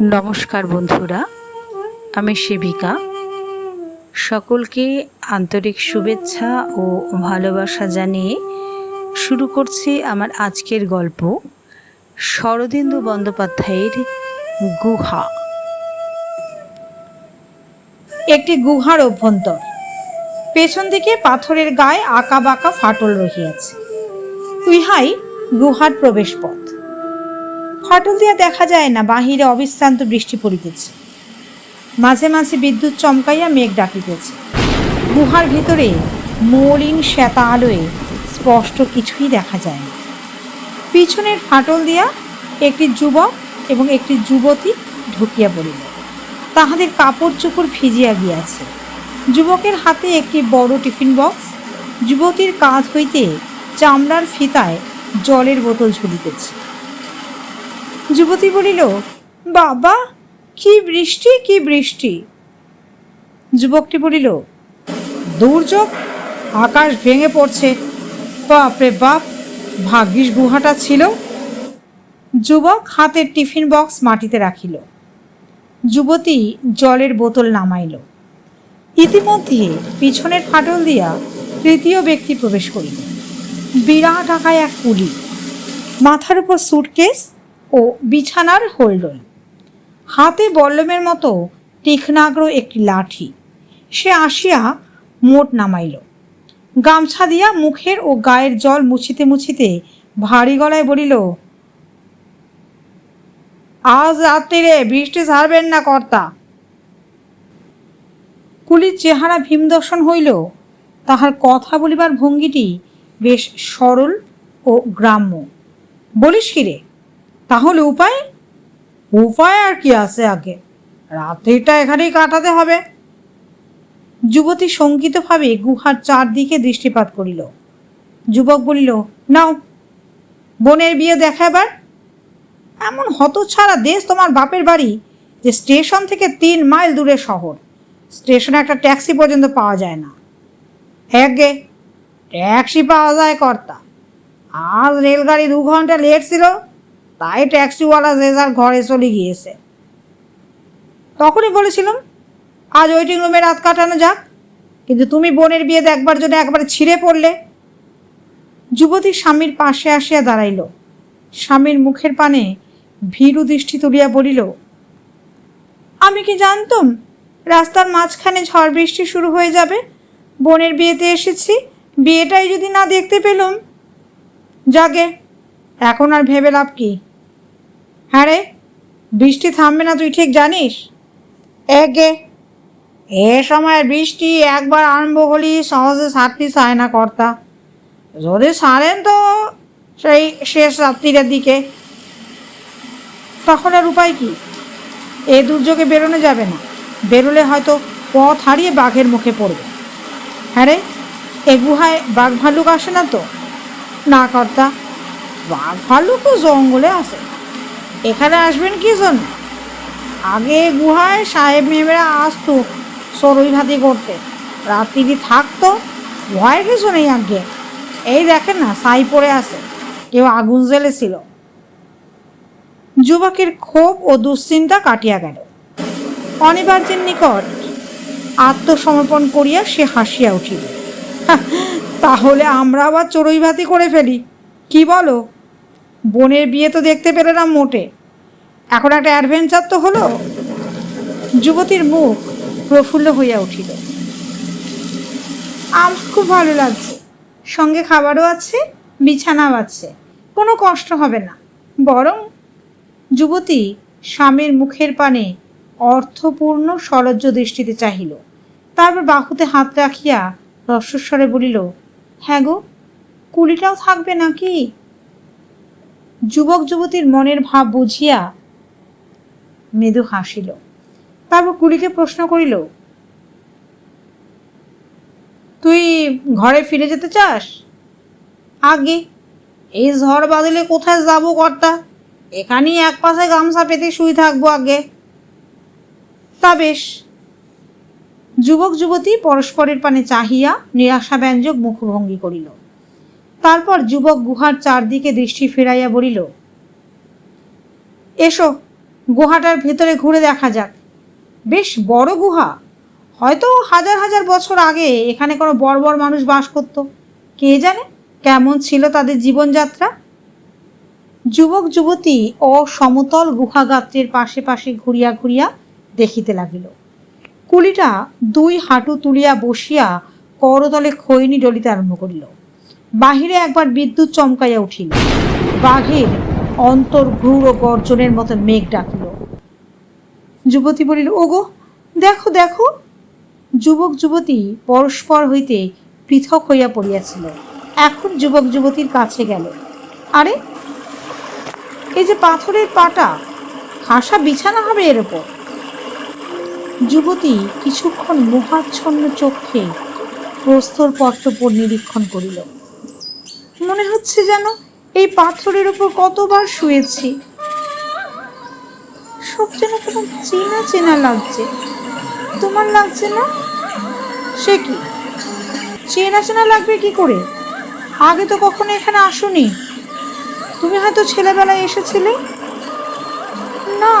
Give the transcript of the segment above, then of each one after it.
নমস্কার বন্ধুরা, আমি সেবিকা সকলকে আন্তরিক শুভেচ্ছা ও ভালোবাসা জানিয়ে শুরু করছি আমার আজকের গল্প, শরদিন্দু বন্দ্যোপাধ্যায়ের গুহা। একটি গুহার অভ্যন্তর। পেছন দিকে পাথরের গায়ে আঁকা বাঁকা ফাটল রহিয়াছে। ইহাই গুহার প্রবেশ পথ ফাটল দিয়া দেখা যায় না, বাহিরে অবিশ্রান্ত বৃষ্টি পড়িতেছে। মাঝে মাঝে বিদ্যুৎ চমকাইয়া মেঘ ডাকিতেছে। গুহার ভিতরে মলিন শ্বেতা আলোয় স্পষ্ট কিছুই দেখা যায় না। পিছনের ফাটল দিয়া একটি যুবক এবং একটি যুবতী ঢুকিয়া পড়িল। তাহাদের কাপড় চোপড় ভিজিয়া গিয়াছে। যুবকের হাতে একটি বড় টিফিন বক্স। যুবতীর কাঁধ হইতে চামড়ার ফিতায় জলের বোতল ঝুলিতেছে। যুবতী বলিল, বাবা, কি বৃষ্টি কি বৃষ্টি? যুবকটি বলিল, দুর্যোগ, আকাশ ভেঙে পড়ছে। বাপরে বাপ, ভাগ্যিস গুহাটা ছিল। যুবক হাতের টিফিন বক্স মাটিতে রাখিল। যুবতী জলের বোতল নামাইল। ইতিমধ্যে পিছনের ফাটল দিয়া তৃতীয় ব্যক্তি প্রবেশ করিল। বিরাট আকায় এক পুলি মাথার উপর সুটকেস ও বিছানার হোল্ডল হাতে বল্লমের মতো তীক্ষ্ণাগ্র একটি লাঠি। সে আসিয়া মোট নামাইল। গামছা দিয়া মুখের ও গায়ের জল মুছিতে মুছিতে ভারী গলায় বলিল, আজ রাত্রিরে বৃষ্টি ছাড়বেন না কর্তা। কুলির চেহারা ভীমদর্শন হইল। তাহার কথা বলিবার ভঙ্গিটি বেশ সরল ও গ্রাম্য। বলিস কি রে? তাহলে উপায়? উপায় আর কি আছে আগে? রাত্রিটা এখানেই কাটাতে হবে। যুবতী শঙ্কিতভাবে গুহার চারদিকে দৃষ্টিপাত করিল। যুবক বলিল, নাও, বোনের বিয়ে দেখাবার এমন হতছাড়া দেশ তোমার বাপের বাড়ি যে স্টেশন থেকে তিন মাইল দূরে শহর। স্টেশনে একটা ট্যাক্সি পর্যন্ত পাওয়া যায় না। হ্যাঁ ট্যাক্সি পাওয়া যায় কর্তা। আজ রেলগাড়ি দু ঘণ্টা লেট ছিল তাই ট্যাক্সিওয়ালা যে যার ঘরে চলে গিয়েছে। তখনই বলেছিলাম, আজ ওয়েটিং রুমে রাত কাটানো যাক, কিন্তু তুমি বোনের বিয়ে দেখবার জন্য একবারে ছিঁড়ে পড়লে। যুবতী স্বামীর পাশে আসিয়া দাঁড়াইল। স্বামীর মুখের পানে ভীরু দৃষ্টি তুলিয়া বলিল, আমি কি জানতুম, রাস্তার মাঝখানে ঝড় বৃষ্টি শুরু হয়ে যাবে, বোনের বিয়েতে এসেছি, বিয়েটাই যদি না দেখতে পেলুম? যাগে এখন আর ভেবে লাভ কি? হ্যাঁ রে, বৃষ্টি থামবে না তুই ঠিক জানিস? একে এ সময় বৃষ্টি একবার আরম্ভ হলি সহজে সারতে চায় না কর্তা। যদি সারেন তো সেই শেষ রাত্রির দিকে। তখন আর উপায় কি? এ দুর্যোগে বেরোনো যাবে না। বেরোলে হয়তো পথ হারিয়ে বাঘের মুখে পড়বে। হ্যাঁ রে, এ গুহায় বাঘ ভাল্লুক আসে না তো? না কর্তা, বাঘ ভালুক তো জঙ্গলে আসে। এখানে আসবেন কি জন্য? আগে গুহায় সাহেব মেমেরা আসতো সরই ভাতি করতে। রাত্রি থাকতো, ভয় কিছু নেই আগে। এই দেখেন না, সাই পড়ে আছে। কেউ আগুন জ্বেলেছিল। যুবকের ক্ষোভ ও দুশ্চিন্তা কাটিয়া গেল। অনিবার্যের নিকট আত্মসমর্পণ করিয়া সে হাসিয়া উঠিল। তাহলে আমরা আবার চড়ুই ভাতি করে ফেলি। কি বলো? বোনের বিয়ে তো দেখতে পেলে না মোটে। এখন একটা অ্যাডভেঞ্চার তো হলো। যুবতীর মুখ প্রফুল্ল হইয়া উঠিল। আমার খুব ভালো লাগছে। সঙ্গে খাবারও আছে, বিছানাও আছে। কোনো কষ্ট হবে না। বরং যুবতী স্বামীর মুখের পানে অর্থপূর্ণ সলজ্জ দৃষ্টিতে চাহিল। তারপর বাহুতে হাত রাখিয়া রস্বস্বরে বলিল হ্যাঁ গো কুলিটাও থাকবে নাকি? যুবক যুবতীর মনের ভাব বুঝিয়া মৃদু হাসিল। তারপর কুলিকে প্রশ্ন করিল, তুই ঘরে ফিরে যেতে চাস? আগে। এই ঝড় বাদলে কোথায় যাব কর্তা? এখানেই এক পাশে গামছা পেতে শুই থাকব আগে। তা বেশ। যুবক যুবতী পরস্পরের পানে চাহিয়া নিরাশাব্যঞ্জক মুখভঙ্গি করিল। তারপর যুবক গুহার চারদিকে দৃষ্টি ফেরাইয়া বলিল, এসো, গুহাটার ভেতরে ঘুরে দেখা যাক। বেশ বড় গুহা। হয়তো হাজার হাজার বছর আগে এখানে কোনো বড় মানুষ বাস করত। কে জানে কেমন ছিল তাদের জীবনযাত্রা? যুবক যুবতী অসমতল গুহাগাত্রের পাশে পাশে ঘুরিয়া ঘুরিয়া দেখিতে লাগিল। কুলিটা দুই হাঁটু তুলিয়া বসিয়া করতলে খৈনি ডলিতে আরম্ভ করিল। বাহিরে একবার বিদ্যুৎ চমকাইয়া উঠিল। বাঘের অন্তর ও গর্জনের মতো মেঘ ডাকিল। যুবতী বলিল, ওগো, দেখো দেখো। যুবক, যুবতী পরস্পর হইতে পৃথক হইয়া পড়িয়াছিল। এখন যুবক, যুবতীর কাছে গেল। আরে, এই যে পাথরের পাটা, খাসা বিছানা হবে এর ওপর যুবতী কিছুক্ষণ মোহাচ্ছন্ন চোখে প্রস্তর পট্টপর নিরীক্ষণ করিল। মনে হচ্ছে যেন এই পাথরের উপর কতবার শুয়েছি। সব যেন কেমন চেনা চেনা লাগছে। তোমার লাগছে না? সে কি? চেনা চেনা লাগবে কি করে? আগে তো কখনো এখানে আসোনি। তুমি হয়তো ছেলেবেলায় এসেছিলে? না।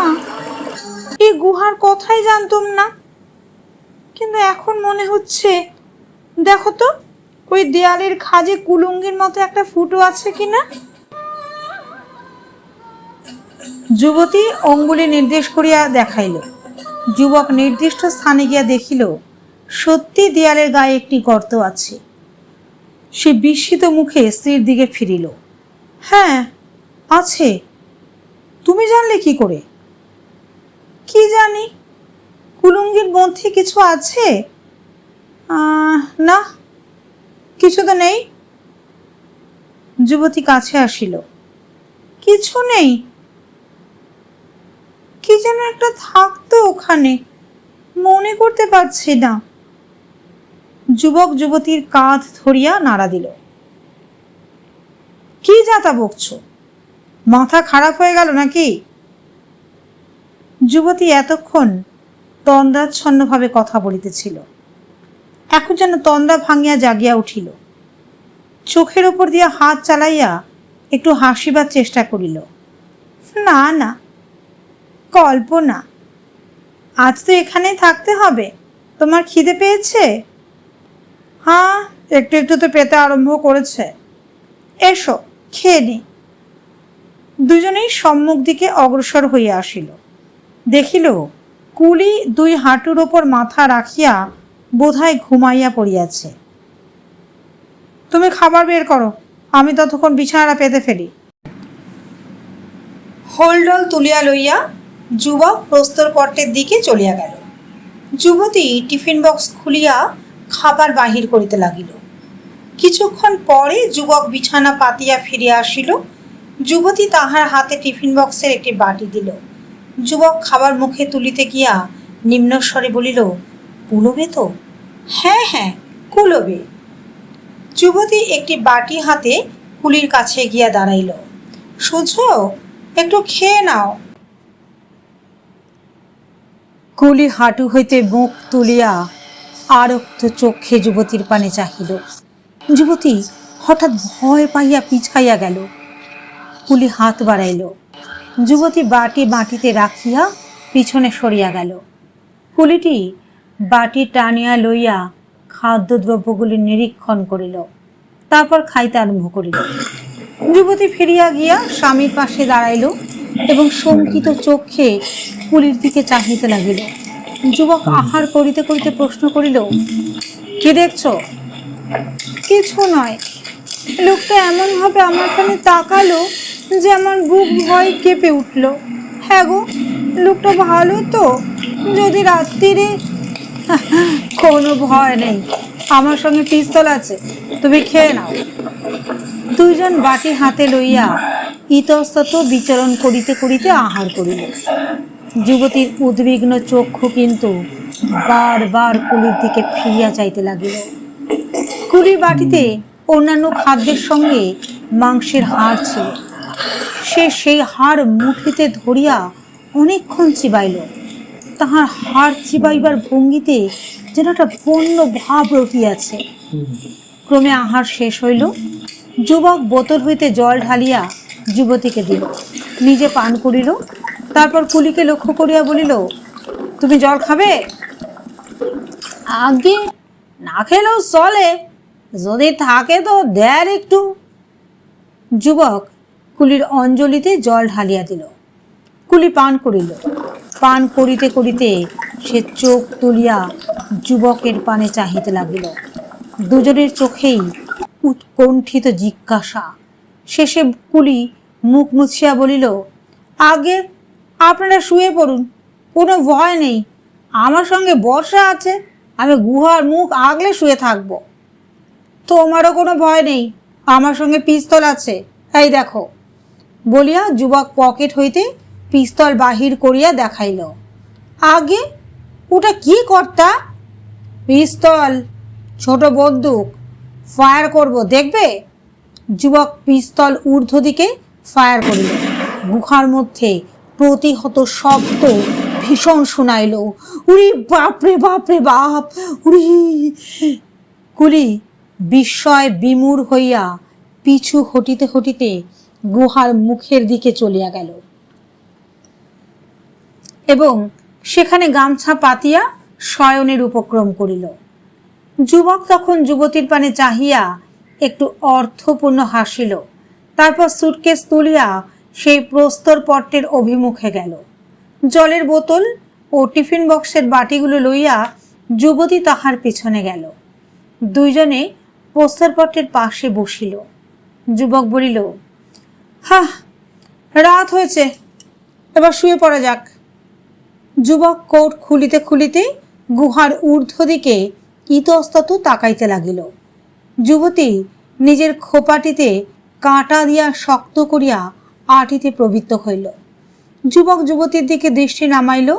এই গুহার কথাই জানতাম না। কিন্তু এখন মনে হচ্ছে, দেখো তো। ওই দেয়ালের খাজে কুলুঙ্গির মতো একটা ফুটো আছে কিনা? যুবতী অঙ্গুলি নির্দেশ করিয়া দেখাইল। যুবক নির্দিষ্ট স্থানে গিয়া দেখিল, সত্যি দেয়ালের গায়ে একটি গর্ত আছে। সে বিস্মিত মুখে স্ত্রীর দিকে ফিরিল। হ্যাঁ আছে। তুমি জানলে কি করে? কি জানি? কুলুঙ্গির মধ্যে কিছু আছে? না। কিছু তো নেই। যুবতী কাছে আসিল। কিছু নেই। কি যেন একটা থাকতো ওখানে। মনে করতে পারছি না। যুবক যুবতীর কাঁধ ধরিয়া নাড়া দিল। কি যাতা বকছো? মাথা খারাপ হয়ে গেল নাকি? যুবতী এতক্ষণ তন্দ্রাচ্ছন্নভাবে কথা বলিতেছিল। এখন যেন তন্দ্রা ভাঙিয়া জাগিয়া উঠিল। চোখের ওপর দিয়া হাত চালাইয়া একটু হাসিবার চেষ্টা করিল। না না, কল্পনা, আজ তো এখানেই থাকতে হবে। তোমার খিদে পেয়েছে? হ্যাঁ একটু একটু তো পেতে আরম্ভ করেছে। এসো, খেয়ে নি। দুজনেই সম্মুখ দিকে অগ্রসর হইয়া আসিল। দেখিল কুলি দুই হাঁটুর ওপর মাথা রাখিয়া বোধহয় ঘুমাইয়া পড়িয়াছে। তুমি খাবার বের করো, আমি ততক্ষণ বিছানাটা পেতে ফেলি। হোলডল তুলিয়া লইয়া যুবক প্রস্তর পট্টের দিকে চলিয়া গেল। যুবতী টিফিন বক্স খুলিয়া খাবার বাহির করিতে লাগিল। কিছুক্ষণ পরে যুবক বিছানা পাতিয়া ফিরিয়া আসিল। যুবতী তাহার হাতে টিফিন বক্সের একটি বাটি দিল। যুবক খাবার মুখে তুলিতে গিয়া নিম্নস্বরে বলিল কুলবে তো? হ্যাঁ হ্যাঁ কুলবে। যুবতী একটি বাটি হাতে কুলির কাছে গিয়া দাঁড়াইল। সুঝ একটু খেয়ে নাও। কুলি হাঁটু হইতে মুখ তুলিয়া আরক্ত চক্ষে যুবতীর পানে চাহিল। যুবতী হঠাৎ ভয় পাইয়া পিছাইয়া গেল। কুলি হাত বাড়াইল। যুবতী বাটি মাটিতে রাখিয়া পিছনে সরিয়া গেল। কুলিটি বাটি টানিয়া লইয়া খাদ্যদ্রব্যগুলি নিরীক্ষণ করিল। তারপর খাইতে আরম্ভ করিল। যুবতী ফিরিয়া গিয়া স্বামীর পাশে দাঁড়াইল এবং শঙ্কিত চক্ষে কুলির দিকে চাহিতে লাগিল। যুবক আহার করিতে করিতে প্রশ্ন করিল, কি দেখছ? কিছু নয়। লোকটা এমনভাবে আমার কানে তাকালো যে আমার বুক ভয় কেঁপে উঠল। হ্যাঁ গো, লোকটা ভালো তো। যদি রাত্রিরে কোনো ভয় নেই। আমার সঙ্গে পিস্তল আছে, তুমি খেয়ে নাও। দুইজন বাটি হাতে লইয়া ইতস্তত বিচরণ করিতে করিতে আহার করিল। যুবতীর উদ্বিগ্ন চক্ষু কিন্তু বারবার কুলির দিকে ফিরিয়া চাইতে লাগিল। কুলির বাটিতে অন্যান্য খাদ্যের সঙ্গে মাংসের হাড় ছিল। সে সেই হাড় মুঠিতে ধরিয়া অনেকক্ষণ চিবাইল। তাহার হাড় চিবাইবার ভঙ্গিতে যেন একটা বন্য ভাব রহিয়াছে ক্রমে আহার শেষ হইল। যুবক বোতল হইতে জল ঢালিয়া যুবতীকে দিল। নিজে পান করিল। তারপর কুলিকে লক্ষ্য করিয়া বলিল, তুমি জল খাবে? আগে না খেলেও চলে। যদি থাকে তো দেয় একটু। যুবক কুলির অঞ্জলিতে জল ঢালিয়া দিল। কুলি পান করিল। পান করিতে করিতে সে চোখ তুলিয়া যুবকের পানে চাহিতে লাগিল। দুজনের চোখেই উৎকণ্ঠিত জিজ্ঞাসা। শেষে কুলি মুখ মুছিয়া বলিল, আগে আপনারা শুয়ে পড়ুন, কোনো ভয় নেই। আমার সঙ্গে বর্ষা আছে, আমি গুহার মুখ আগলে শুয়ে থাকব। তোমারও কোনো ভয় নেই, আমার সঙ্গে পিস্তল আছে, এই দেখো। বলিয়া যুবক পকেট হইতে পিস্তল বাহির করিয়া দেখাইল। আগে ওটা কি কর্তা? পিস্তল, ছোট বন্দুক, ফায়ার করব, দেখবে? যুবক পিস্তল ঊর্ধ্ব দিকে ফায়ার করিল। গুহার মধ্যে প্রতিহত শব্দ ভীষণ শোনাইল। উড়ি বাপরে বাপরে, বাপ! উড়ি কুলি বিস্ময় বিমূর হইয়া পিছু হটিতে হটিতে গুহার মুখের দিকে চলিয়া গেল। সেখানে গামছা পাতিয়া শয়নের উপক্রম করিল। যুবক তখন যুবতীর পানে চাহিয়া একটু অর্থপূর্ণ হাসিল। তারপর সুটকেস তুলিয়া সেই প্রস্তর পট্টের অভিমুখে গেল। জলের বোতল ও টিফিন বক্সের বাটিগুলো লইয়া যুবতী তাহার পিছনে গেল। দুইজনে প্রস্তরপট্টের পাশে বসিল। যুবক বলিল হা রাত হয়েছে, এবার শুয়ে পড়া যাক। যুবক কোট খুলিতে খুলিতে গুহার ঊর্ধ্ব দিকে ইতস্তত তাকাইতে লাগিল। যুবতী নিজের খোপাটিতে কাঁটা দিয়া শক্ত করিয়া আটিতে প্রবৃত্ত হইল। যুবক যুবতীর দিকে দৃষ্টি নামাইল,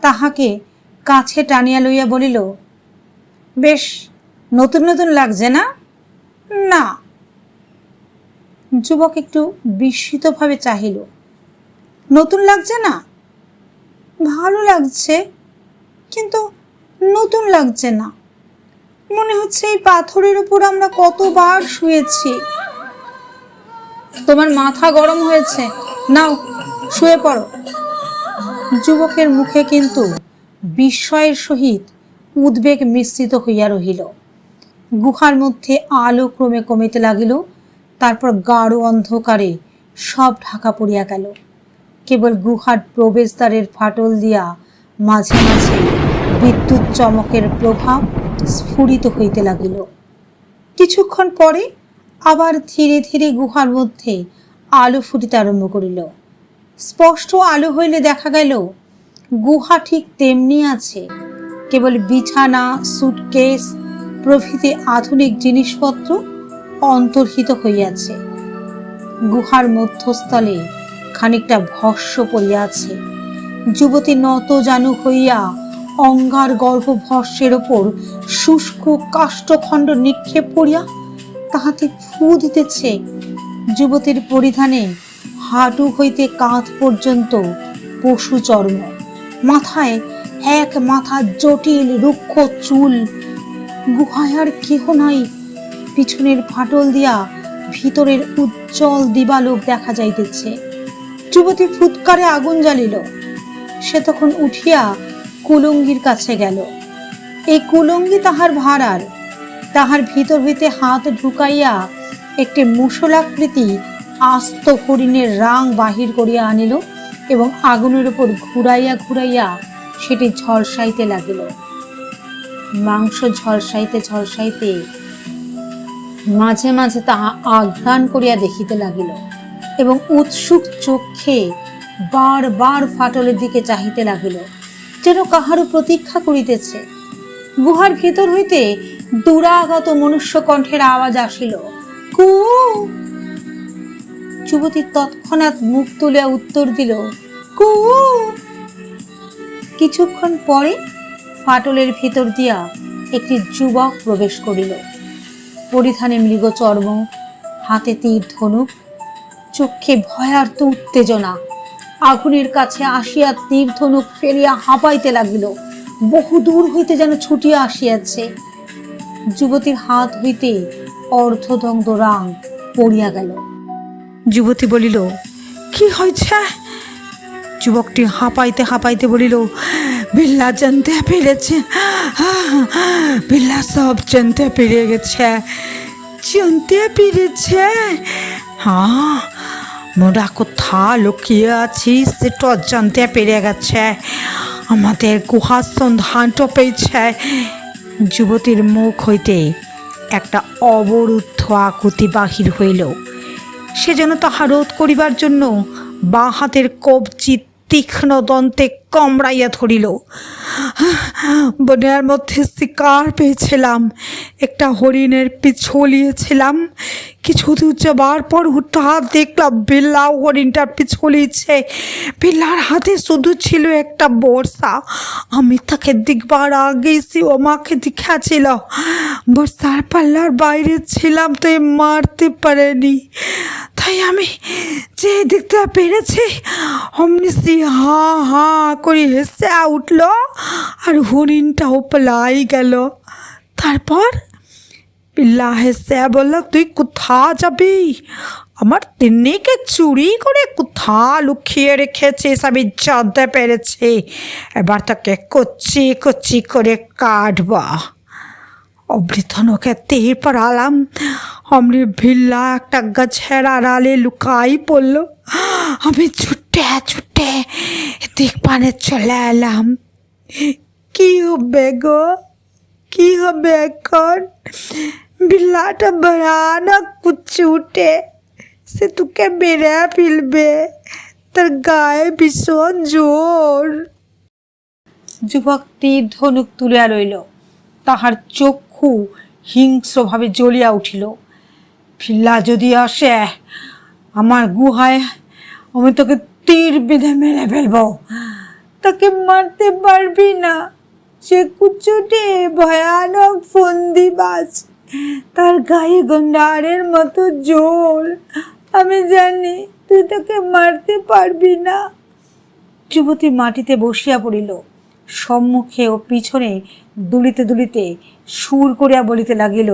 তাহাকে কাছে টানিয়া লইয়া বলিল, বেশ, নতুন নতুন লাগছে না? না। যুবক একটু বিস্মিতভাবে চাহিল, নতুন লাগছে না? ভালো লাগছে, কিন্তু নতুন লাগছে না। মনে হচ্ছে এই পাথরের উপর আমরা কতবার শুয়েছি। তোমার মাথা গরম হয়েছে। নাও, শুয়ে পড়ো। যুবকের মুখে কিন্তু বিস্ময়ের সহিত উদ্বেগ মিশ্রিত হইয়া রহিল। গুহার মধ্যে আলো ক্রমে কমিতে লাগিল, তারপর গাঢ় অন্ধকারে সব ঢাকা পড়িয়া গেল। কেবল গুহার প্রবেশদ্বারের ফাটল দিয়া মাঝে মাঝে বিদ্যুৎ চমকের প্রভাব স্ফুরিত হইতে লাগিল। কিছুক্ষণ পরে আবার ধীরে ধীরে গুহার মধ্যে আলো ফুটিতে আরম্ভ করিল। স্পষ্ট আলো হইলে দেখা গেল, গুহা ঠিক তেমনি আছে। কেবল বিছানা, সুটকেস প্রভৃতি আধুনিক জিনিসপত্র অন্তর্হিত হইয়াছে। গুহার মধ্যস্থলে খানিকটা ভস্য পড়িয়াছে। যুবতী নত জানু হইয়া অঙ্গার গর্ভ ভস্যের ওপর শুষ্ক কাষ্ঠখণ্ড নিক্ষেপ করিয়া তাহাতে ফু দিতেছে। যুবতীর পরিধানে হাঁটু হইতে কাঁধ পর্যন্ত পশু চর্ম। মাথায় এক মাথা জটিল রুক্ষ চুল। গুহায় আর কেহ নাই। পিছনের ফাটল দিয়া ভিতরের উজ্জ্বল দিবালোক দেখা যাইতেছে। যুবতী ফুৎকারে আগুন জ্বালিল। সে তখন উঠিয়া কুলঙ্গির কাছে গেল। এই কুলঙ্গি তাহার ভাড়ার। তাহার ভিতর হইতে হাত ঢুকাইয়া একটি মুসলাকৃতি আস্ত হরিণের রাং বাহির করিয়া আনিল এবং আগুনের উপর ঘুরাইয়া ঘুরাইয়া সেটি ঝলসাইতে লাগিল। মাংস ঝলসাইতে ঝলসাইতে মাঝে মাঝে তাহা আঘ্রাণ করিয়া দেখিতে লাগিল। এবং উৎসুক চক্ষে বারবার ফাটলের দিকে চাহিতে লাগিল, যেন কাহারও প্রতীক্ষা করিতেছে। গুহার ভিতর হইতে দুরাগত মনুষ্য কণ্ঠের আওয়াজ আসিল, কু? যুবতী তৎক্ষণাৎ মুখ তুলিয়া উত্তর দিল, কু? কিছুক্ষণ পরে ফাটলের ভিতর দিয়া একটি যুবক প্রবেশ করিল। পরিধানে মৃগ চর্ম হাতে তীর ধনুক চক্ষে ভয়ার্ত উত্তেজনা। আগুনের কাছে আসিয়া তীর ধনুক ফেরিয়া হাঁপাইতে লাগিল। বহু দূর হইতে যেন ছুটিয়া আসিয়াছে। যুবতীর হাত হইতে অর্ধদগ্ধ রাং পড়িয়া গেল। যুবতী বলিল, কি হয়েছে? যুবকটি হাঁপাইতে হাঁপাইতে বলিল, বিল্লা জানতে পেরেছে, বিল্লা সব জানতে পেরে গেছে, জানতে পেরেছে হ্যাঁ মোরা কোথা লুকিয়ে আছিস? সেটা জানতে পেরে গেছে। আমাদের গুহার সন্ধানটা পেয়েছে যুবতীর মুখ হইতে একটা অবরুদ্ধ আকুতি বাহির হইল। সে যেন তাহা রোধ করিবার জন্য বাঁ হাতের কবজি তীক্ষ্ণ দন্তে কামড়াইয়া ধরিল। বনের মধ্যে শিকার পেয়েছিলাম, একটা হরিণের পিছলিয়েছিলাম কিছু দূর যাবার পর হঠাৎ দেখলাম বিল্লাও হরিণটার পিছলিয়েছে বিল্লার হাতে শুধু ছিল একটা বর্ষা। আমি তাকে দেখবার আগেই সে আমাকে দেখাছিল বর্ষার পাল্লার বাইরে ছিলাম, তাই মারতে পারেনি। তাই আমি যে দেখতে পেরেছি, অমনি সে হা হা করে হেসে উঠল আর হরিণটাও পলাই গেল। তারপর পিল্লা হেসে বলল, তুই কোথা যাবি? আমার তিন্নিকে চুরি করে কোথা লুকিয়ে রেখেছিস? আমি জানতে পেরেছি। এবার তাকে কচি কচি করে কাটবা। অমৃতনকে তীর পড়ালাম অমৃ ভিল্লা একটা গাছের আড়ালে লুকাই পড়ল। আমি ছুটে ছুটে দেখপানে চলে এলাম। কি হবে গো? কি হবে এখন? বিল্লাটা ভয়ানক উঠে। সে তোকে মেরে ফেলবে। তার গায়ে ভীষণ জোর। যুবক তীর ধনুক তুলিয়া রইল। তাহার চক্ষু হিংস্রভাবে জ্বলিয়া উঠিল। ফিল্লা যদি আসে, আমার গুহায় আমি তোকে তীর বেঁধে মেরে ফেলব। তাকে মারতে পারবি না। সে কুচুটে ভয়ানক ফন্দিবাজ। তার গায়ে গন্ডারের মতো জোর। আমি জানি তুই তাকে মারতে পারবি না। যুবতী মাটিতে বসিয়া পড়িল। সম্মুখে ও পিছনে দুলিতে দুলিতে সুর করিয়া বলিতে লাগিল,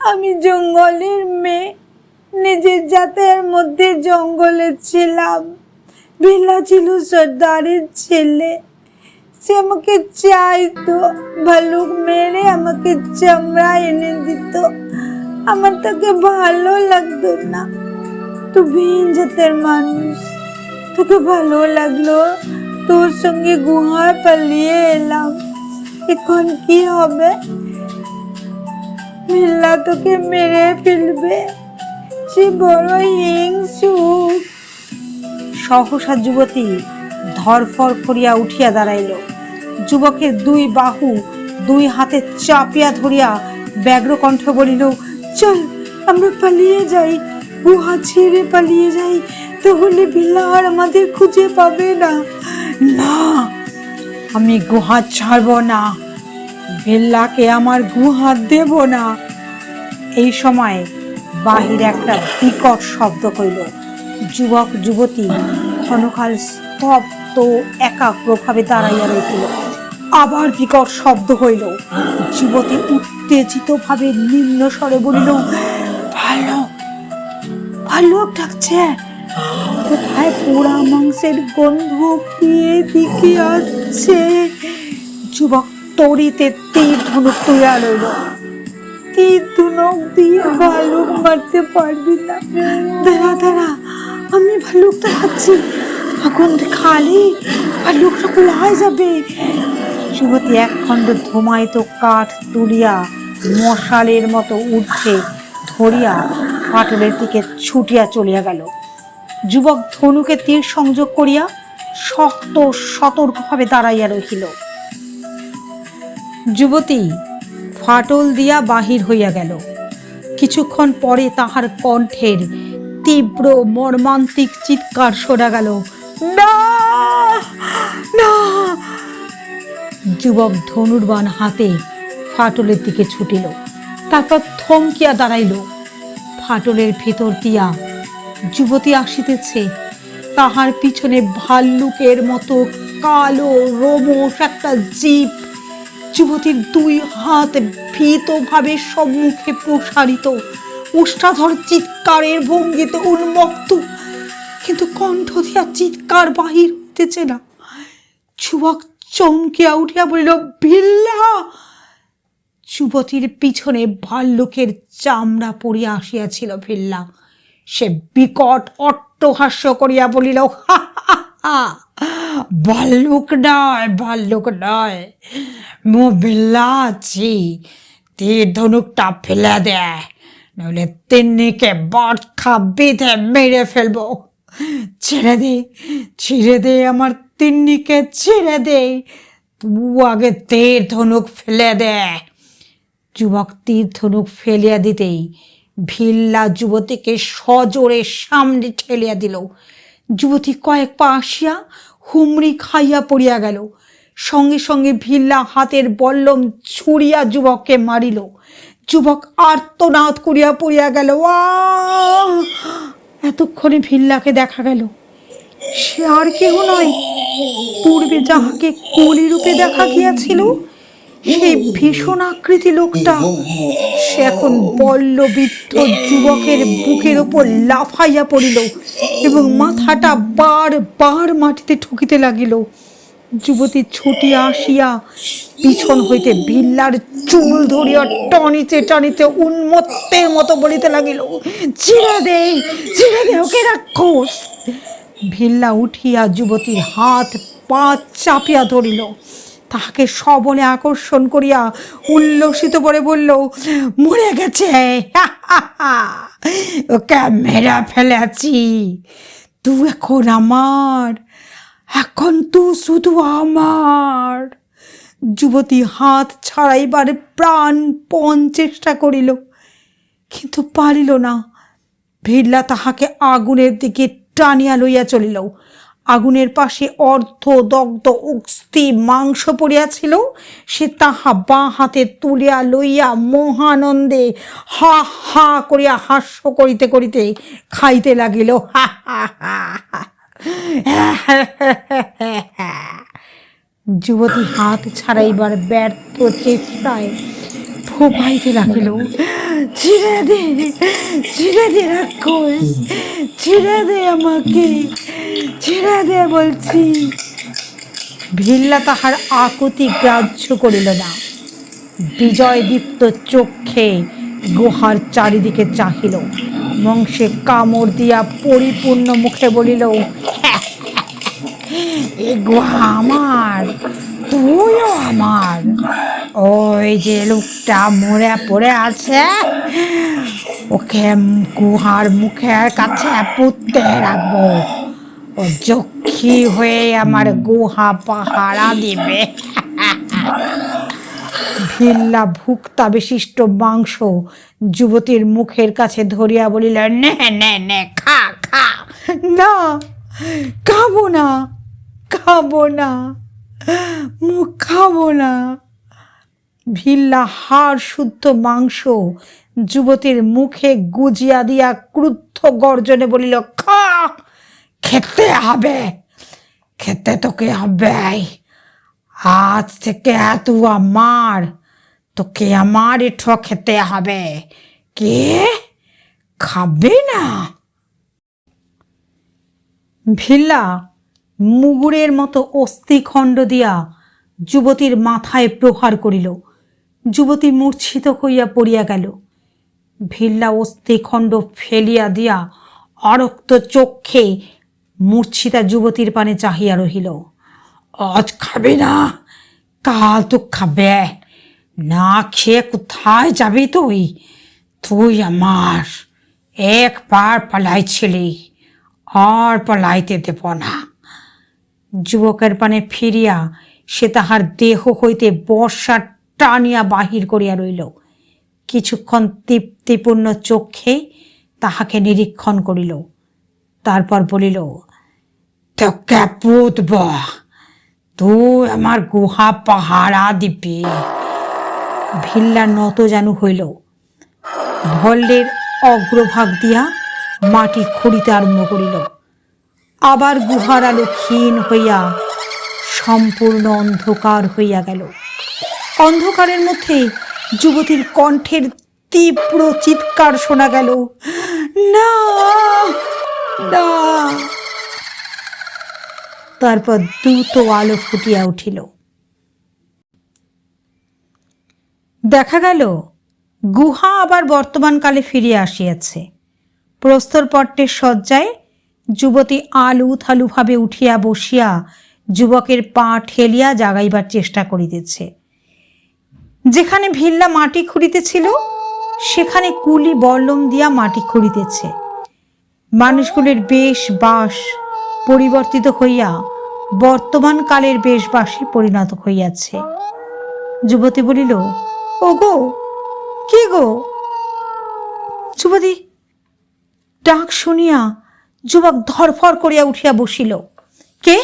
আমি জঙ্গলের মেয়ে, নিজের জাতের মধ্যে জঙ্গলে ছিলাম। বেলা ছিল সর্দারের ছেলে। সে আমাকে চাইতো, ভালুক মেরে আমাকে চামড়া এনে দিত। আমার তাকে ভালো লাগতো না। তো ভিন জাতের মানুষ, তোকে ভালো লাগল। তোর সঙ্গে গুহায় পালিয়ে এলাম। এখন কি হবে? মিল্লা তোকে মেরে ফেলবে। সে বড় হিংসুক সহসা যুবতী ধরফর করিয়া উঠিয়া দাঁড়াইল। যুবকের দুই বাহু দুই হাতে চাপিয়া ধরিয়া ব্যগ্র কণ্ঠে বলিল, চল, আমরা পালিয়ে যাই। গুহা ছেড়ে পালিয়ে যাই। তাহলে বিল্লা আর আমাদের খুঁজে পাবে না। না আমি গুহা ছাড়ব না, বেল্লাকে আমার গুহা দেব না। এই সময় বাহির একটা বিকট শব্দ হইল যুবক, যুবতী, ক্ষণকাল স্তব্ধ একাগ্রভাবে দাঁড়াইয়া রইছিল আবার বিকট শব্দ হইল, যুবতী উত্তেজিতভাবে নিম্ন স্বরে বলিল ভালো ভালো ডাকছে। কোথায় পোড়া মাংসের গন্ধ? পেয়ে দিকে আসছে? যুবক তরিতে তীর ধনুক তুইয়া রইল। তীর ধনুক দিয়ে ভালুক মারতে পারবি না। দাঁড়া দাঁড়া, আমি ভালুক দেখাচ্ছি। আগুন খালি, ভালুকটা কোলায় যাবে? যুবতী একখণ্ড ধুমায়িত কাঠ তুলিয়া মশালের মতো উঠে ধরিয়া ফাটলের দিকে ছুটিয়া চলিয়া গেল। যুবক ধনুকে তীর সংযোগ করিয়া শক্ত, সতর্কভাবে দাঁড়াইয়া রহিল। যুবতী ফাটল দিয়া বাহির হইয়া গেল। কিছুক্ষণ পরে তাহার কণ্ঠের তীব্র, মর্মান্তিক চিৎকার শোনা গেল। না! না! যুবক ধনুর্বাণ হাতে ফাটলের দিকে ছুটিল। তারপর থমকিয়া দাঁড়াইল। ফাটলের ভেতর দিয়া যুবতী আসিতেছে। তাহার পিছনে ভাল্লুকের মতো কালো রোমস একটা জীব। যুবতীর দুই হাত ভীতভাবে সম্মুখে প্রসারিত। উষ্ঠাধর চিৎকারের ভঙ্গিতে উন্মুক্ত কিন্তু কণ্ঠ দিয়া চিৎকার বাহির হইতেছে না। যুবক চমকিয়া উঠিয়া বলিল বিল্লা যুবতীর পিছনে ভাল্লুকের চামড়া পড়িয়া আসিয়াছিল ভিল্লা। সে বিকট অট্টহাস্য করিয়া বলিল "হা, হা, ভাল্লুক নয় ভাল্লুক নয়। মো বিল্লা আছি তীর ধনুকটা ফেলে দেয় নইলে তিন্নিকে বটখা বেঁধে মেরে ফেলব। ছেড়ে দে ছেড়ে দে আমার তিন্নিকে ছেড়ে দে। তবু আগে তীর ধনুক ফেলে দে। যুবক তীর ধনুক ফেলিয়া দিতেই ভিল্লা যুবতীকে সজোরে সামনে ঠেলিয়া দিল। যুবতী কয়েক পা আসিয়া হুমড়ি খাইয়া পড়িয়া গেল। সঙ্গে সঙ্গে ভিল্লা হাতের বল্লম ছুড়িয়া যুবককে মারিল। যুবক আর্তনাদ করিয়া পড়িয়া গেল! এতক্ষণে ভিল্লাকে দেখা গেল। সে আর কেহ নয়। পূর্বে যাহাকে কলি রূপে দেখা গিয়াছিল সেই ভীষণ আকৃতি লোকটা সে এখন বল্লবৃদ্ধ যুবকের বুকের ওপর লাফাইয়া পড়িল এবং মাথাটা বার বার মাটিতে ঠুকিতে লাগিল। যুবতী ছুটিয়া আসিয়া পিছন হইতে ভিল্লার চুল ধরিয়া টনিতে টানিতে উন্মত্তের মতো বলিতে লাগিল ছিঁড়ে দে ছিঁড়ে দে ওকে রাক্ষস! ভিল্লা উঠিয়া যুবতীর হাত পা চাপিয়া ধরিল। তাহাকে সবলে আকর্ষণ করিয়া উল্লসিত করে বলল, মরে গেছে। ওকে মেরা ফেলেছি। তুই এখন আমার, এখন তুই শুধু আমার। যুবতী হাত ছাড়াইবার প্রাণপণ চেষ্টা করিল, কিন্তু পারিল না। ভিড়লা তাহাকে আগুনের দিকে টানিয়া লইয়া চলিল। আগুনের পাশে অর্ধ দগ্ধ অস্থি মাংস পড়িয়াছিল, সে তাহা বাঁ হাতে তুলিয়া লইয়া মহানন্দে হা হা করিয়া হাস্য করিতে করিতে খাইতে লাগিল। হা হা হা যুবতী হাত ছাড়াইবার ব্যর্থ চেষ্টায় ফোপাইতে লাগিল, ছিঁড়ে দে ছিঁড়ে দে রাক্ষস, ছিঁড়ে দে আমাকে ছেড়ে দে বলছি। ভিল্লা তাহার আকুতি গ্রাহ্য করিল না। বিজয়দীপ্ত চক্ষে গুহার চারিদিকে চাহিল। বংশে কামড় দিয়া পরিপূর্ণ মুখে বলিল এ গুহা আমার, তুইও আমার। ওই যে লোকটা মরে পড়ে আছে, ওকে গুহার মুখের কাছে পুঁততে রাখব। যক্ষী হয়ে আমার গুহা পাহারা দিবে। ভিল্লা ভুক্তা বিশিষ্ট মাংস যুবতীর মুখের কাছে ধরিয়া বলিল, নে নে নে, খা খা। না, খাব না খাব না, মুখ খাব না। ভিল্লা হাড় শুদ্ধ মাংস যুবতীর মুখে গুজিয়া দিয়া ক্রুদ্ধ গর্জনে বলিল খেতে হবে। খেতে তোকে হবে আজ থেকে তুই আমার, তোকে আমার এঠো খেতে হবে। কে? খাবে না। ভিল্লা, মুগুরের মতো অস্থিখণ্ড দিয়া যুবতীর মাথায় প্রহার করিল। যুবতী মূর্ছিত হইয়া পড়িয়া গেল। ভিল্লা অস্থিখণ্ড ফেলিয়া দিয়া অরক্ত চক্ষে মূর্ছিতা যুবতীর পানে চাহিয়া রহিল। আজ খাবে না, কাল তো খাবে। না খেয়ে কোথায় যাবি তুই? তুই আমার একবার পালাইছিলি, আর পালাইতে দেব না। যুবকের পানে ফিরিয়া সে তাহার দেহ হইতে বর্ষা টানিয়া বাহির করিয়া রইল। কিছুক্ষণ তৃপ্তিপূর্ণ চক্ষে তাহাকে নিরীক্ষণ করিল। তারপর বলিল তোকে পুতব তুই আমার গুহা পাহারা দিবি। ভিল্লা নত যেন হইল। ভল্লের অগ্রভাগ দিয়া মাটি খুঁড়িতে আরম্ভ করিল। আবার গুহার আলো ক্ষীণ হইয়া সম্পূর্ণ অন্ধকার হইয়া গেল। অন্ধকারের মধ্যে যুবতীর কণ্ঠের তীব্র চিৎকার শোনা গেল, না তারপর দ্রুত আলো ফুটিয়া উঠিল। দেখা গেল, গুহা আবার বর্তমানকালে ফিরিয়া আসিয়াছে। প্রস্তরপট্টের শয্যায় যুবতী আলু থালুভাবে উঠিয়া বসিয়া যুবকের পা ঠেলিয়া জাগাইবার চেষ্টা করিতেছে। যেখানে ভিল্লা মাটি খুঁড়িতেছিল, সেখানে কুলি বল্লম দিয়া মাটি খুঁড়িতেছে। মানুষগুলির বেশ বাস পরিবর্তিত হইয়া বর্তমান কালের বেশ বেশবাসে পরিণত হইয়াছে। যুবতী বলিল ও গো কে গো? যুবতী ডাক শুনিয়া যুবক ধরফর করিয়া উঠিয়া বসিল। কে?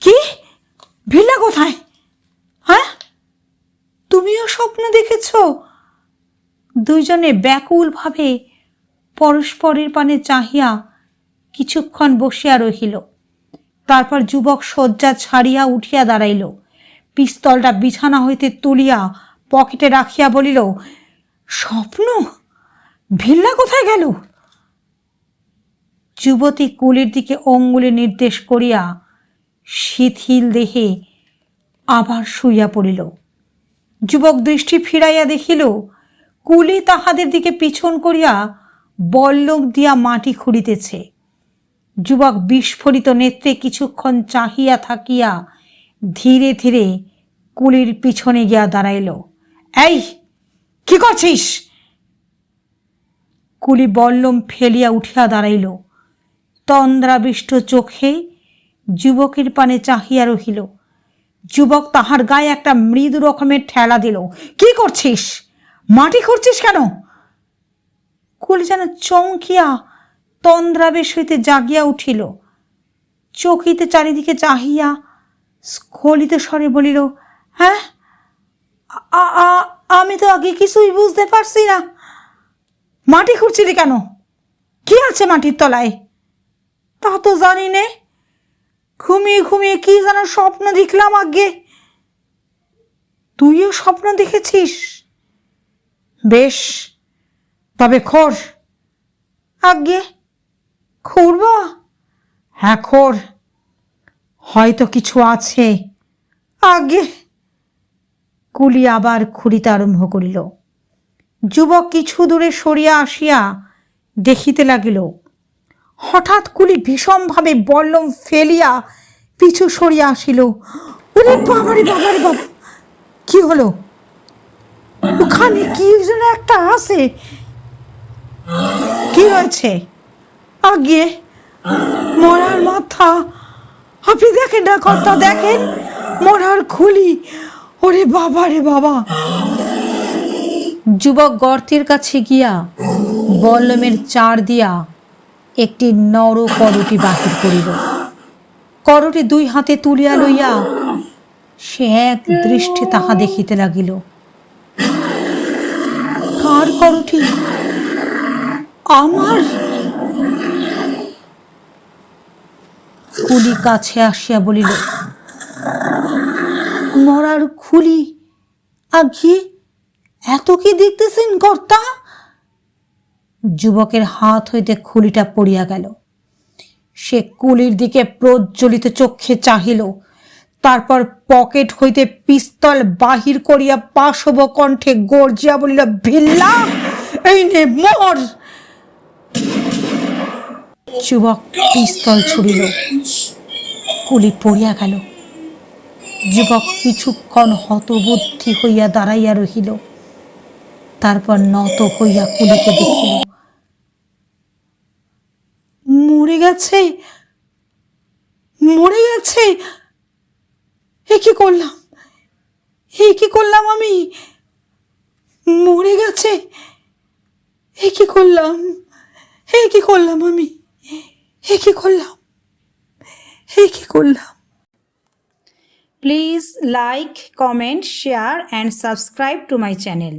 কি? ভিল্লা কোথায়? হ্যাঁ? তুমিও স্বপ্ন দেখেছ? দুইজনে ব্যাকুলভাবে পরস্পরের পানে চাহিয়া কিছুক্ষণ বসিয়া রহিল। তারপর যুবক শয্যা ছাড়িয়া উঠিয়া দাঁড়াইল। পিস্তলটা বিছানা হইতে তুলিয়া পকেটে রাখিয়া বলিল, স্বপ্ন? ভিল্লা কোথায় গেল? যুবতী কুলির দিকে অঙ্গুলি নির্দেশ করিয়া শিথিল দেহে আবার শুইয়া পড়িল। যুবক দৃষ্টি ফিরাইয়া দেখিল, কুলি তাহাদের দিকে পিছন করিয়া বল্লক দিয়া মাটি খুঁড়িতেছে। যুবক বিস্ফোরিত নেত্রে কিছুক্ষণ চাহিয়া থাকিয়া ধীরে ধীরে কুলির পিছনে গিয়া দাঁড়াইল। এই, কি করছিস? কুলি বল্লম ফেলিয়া উঠিয়া দাঁড়াইল। তন্দ্রাবিষ্ট চোখে যুবকের পানে চাহিয়া রহিল। যুবক তাহার গায়ে একটা মৃদু রকমের ঠেলা দিল। কি করছিস? মাটি খুঁড়ছিস কেন? কুলি যেন চমকিয়া তন্দ্রাবেশ হইতে জাগিয়া উঠিল। চকিতে চারিদিকে চাহিয়া স্খলিত স্বরে বলিল হ্যাঁ আমি তো আগে কিছুই বুঝতে পারছি না। মাটি খুঁড়ছিলি কেন? কি আছে মাটির তলায়? তা তো জানি নে। ঘুমিয়ে ঘুমিয়ে কি যেন স্বপ্ন দেখলাম আগে। তুইও স্বপ্ন দেখেছিস? বেশ তবে খোর। আগে খুঁড়ব? হ্যাঁ খোর। হয়তো কিছু আছে। আগে কুলি আবার খুঁড়িতে আরম্ভ করিল। যুবক কিছু দূরে সরিয়া আসিয়া দেখিতে লাগিল। হঠাৎ কুলি ভীষণভাবে বল্লম ফেলিয়া পিছু সরিয়া আসিল। বাবারে বাবারে বাবা। কি হলো? ওখানে কি যেন একটা আছে। কি হয়েছে? আগে মরার মাথা। আপনি দেখেন না কর্তা, দেখেন মরার খুলি। ওরে বাবা, রে বাবা। যুবক গর্তের কাছে গিয়া বল্লমের চার দিয়া একটি নর করটি বাহির করিল। করটি দুই হাতে তুলিয়া লইয়া সে এক দৃষ্টি তাহা দেখিতে লাগিল। কার করটি? আমার? কুলি কাছে আসিয়া বলিল, মরার খুলি আঘি এত কি দেখতেছেন কর্তা? যুবকের হাত হইতে খুলিটা পড়িয়া গেল। সে কুলির দিকে প্রজ্বলিত চক্ষে চাহিল। তারপর পকেট হইতে পিস্তল বাহির করিয়া পাশব কণ্ঠে গর্জিয়া বলিল, ভিল্লা, এই নে মর! যুবক পিস্তল ছুড়িল, কুলি পড়িয়া গেল। যুবক কিছুক্ষণ হতবুদ্ধি হইয়া দাঁড়াইয়া রহিল, তারপর নত হইয়া কুলিকে দেখিল। মরে গেছে মরে গেছে, এ কি করলাম? এ কি করলাম আমি? মরে গেছে, এ কি করলাম? এ কি করলাম আমি? এ কি করলাম? হে কি করলাম? Please like comment share and subscribe to my channel